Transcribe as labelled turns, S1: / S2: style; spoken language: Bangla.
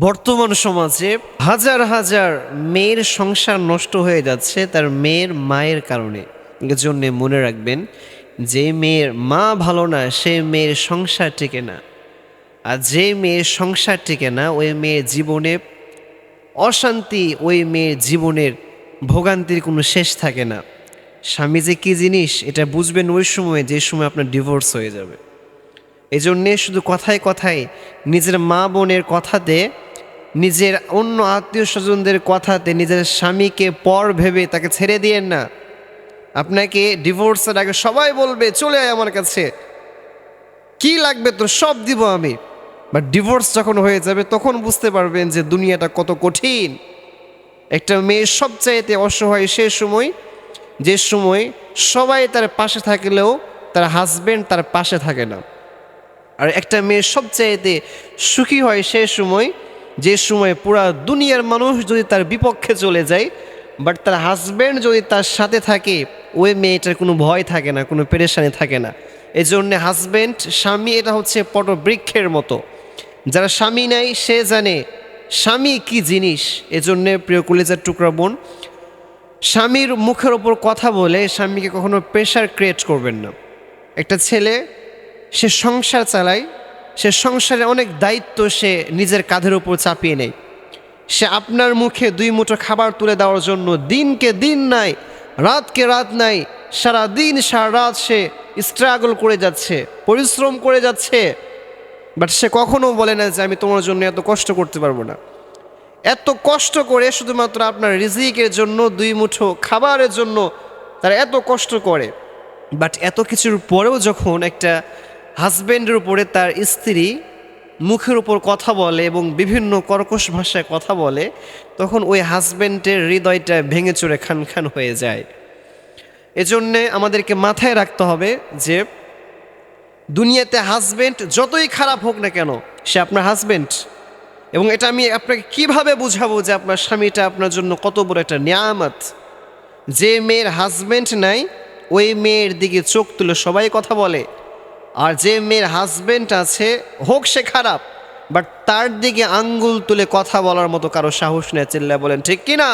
S1: বর্তমান সমাজে হাজার হাজার মেয়ের সংসার নষ্ট হয়ে যাচ্ছে তার মেয়ের মায়ের কারণে। জন্য মনে রাখবেন, যে মেয়ের মা ভালো না, সে মেয়ের সংসার টিকে না। আর যে মেয়ের সংসার টিকে না, ওই মেয়ের জীবনে অশান্তি, ওই মেয়ের জীবনের ভোগান্তির কোনো শেষ থাকে না। স্বামী যে কী জিনিস, এটা বুঝবেন ওই সময়ে, যে সময় আপনার ডিভোর্স হয়ে যাবে। এই জন্যে শুধু কথায় কথায় নিজের মা বোনের কথাতে নিজের অন্য আত্মীয় স্বজনদের কথাতে নিজের স্বামীকে পর ভেবে তাকে ছেড়ে দিয়েন না। আপনাকে ডিভোর্সের আগে সবাই বলবে, চলে আয় আমার কাছে। কি লাগবে তোর? সব দিব আমি। বা ডিভোর্স যখন হয়ে যাবে, তখন বুঝতে পারবেন যে দুনিয়াটা কত কঠিন। একটা মেয়ের সবচাইতে অসহায় সে সময়, যে সময় সবাই তার পাশে থাকলেও তার হাজবেন্ড তার পাশে থাকে না। আর একটা মেয়ের সবচাইতে সুখী হয় সে সময় যে সময় পুরা দুনিয়ার মানুষ যদি তার বিপক্ষে চলে যায় বাট তার হাজব্যান্ড যদি তার সাথে থাকে, ওই মেয়েটার কোনো ভয় থাকে না, কোনো পেরেশানি থাকে না। এই জন্যে হাজব্যান্ড স্বামী এটা হচ্ছে পটবৃক্ষের মতো। যারা স্বামী নাই, সে জানে স্বামী কি জিনিস। এজন্যে প্রিয় কলেজের টুকরা বোন, স্বামীর মুখের ওপর কথা বলে স্বামীকে কখনো প্রেশার ক্রিয়েট করবেন না। একটা ছেলে, সে সংসার চালায় সে সংসারে অনেক দায়িত্ব সে নিজের কাঁধের উপর চাপিয়ে নেয়। সে আপনার মুখে দুই মুঠো খাবার তুলে দেওয়ার জন্য দিনকে দিন নাই, রাতকে রাত নাই সারা দিন সারা রাত সে স্ট্রাগল করে যাচ্ছে, পরিশ্রম করে যাচ্ছে। বাট সে কখনো বলে না যে আমি তোমার জন্য এত কষ্ট করতে পারব না। এত কষ্ট করে শুধুমাত্র আপনার রিজিকের জন্য দুই মুঠো খাবারের জন্য তারা এত কষ্ট করে। বাট এত কিছুর পরেও যখন একটা হাজব্যান্ডের উপরে তার স্ত্রী মুখের উপর কথা বলে এবং বিভিন্ন কর্কশ ভাষায় কথা বলে, তখন ওই হাজব্যান্ডের হৃদয়টা ভেঙে চড়ে খান খান হয়ে যায়। এজন্যে আমাদেরকে মাথায় রাখতে হবে যে দুনিয়াতে হাজব্যান্ড যতই খারাপ হোক না কেন, সে আপনার হাজব্যান্ড এবং এটা আমি আপনাকে কীভাবে বুঝাবো যে আপনার স্বামীটা আপনার জন্য কত বড় একটা নিয়ামত? যে মেয়ের হাজব্যান্ড নাই, ওই মেয়ের দিকে চোখ তুলে সবাই কথা বলে। আর যে মেয়ের হাজব্যান্ড আছে, হোক সে খারাপ বাট তার দিকে আঙ্গুল তুলে কথা বলার মতো কারও সাহস নেই চিল্লা বলেন, ঠিক কি না